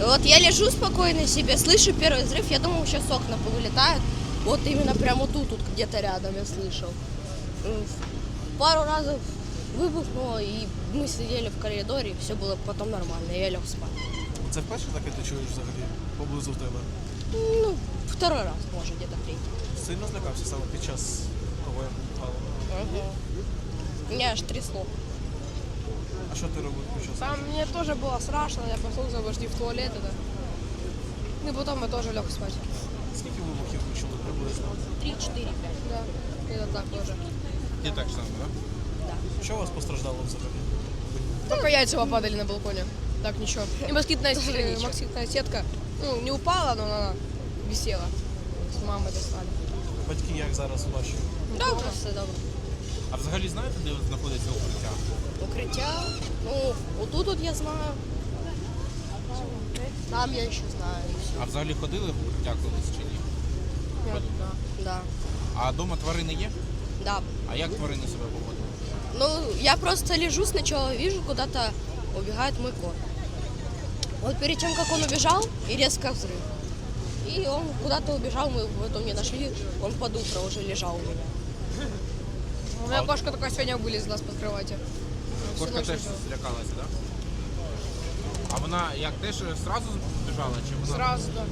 И вот я лежу спокойно себе, слышу первый взрыв, я думал, сейчас окна повылетают. Вот именно прямо тут, тут где-то рядом я слышал. М, Пару разов выбухнуло, и мы сидели в коридоре, и все было потом нормально, я лег спать. Це вперше таке ти чуєш взагалі поблизу в тебе? Ну, второй раз, может, где-то третий. Сильно злякався саме під час того, як впало. Меня аж трясло. А що ти робив під час? Там мне тоже было страшно, я пошел пошли в туалет это. Ну и потом я тоже лег спать. Скільки вибухів ви чули приблизно? Три, четыре, пять. Да, это так тоже. І так само, так? Що у вас постраждало взагалі? Только яйца попадали на балконе. Так, ничего. И москитная, се- москитная сетка, ну, не упала, но она висела. С мамой достали. Батьки як зараз ваші? Добре, все добре. А взагалі знаєте, де знаходиться укриття? Укриття. Ну, отут от я знаю. Там я ще знаю. і все. А взагалі ходили в укриття колись чи ні? Да. А вдома тварини є? Да. А як тварини себе поводили? Ну, я просто лежу, сначала вижу, куда-то убегает мой кот. Вот перед тем, как он убежал, и резко взрыв. И он куда-то убежал, мы его потом не нашли, он под утро уже лежал у меня. У меня кошка только сегодня вылезла з-под кровати. Кошка теж злякалася, так? А вона як теж зразу збіжала, чи вона Сразу, да.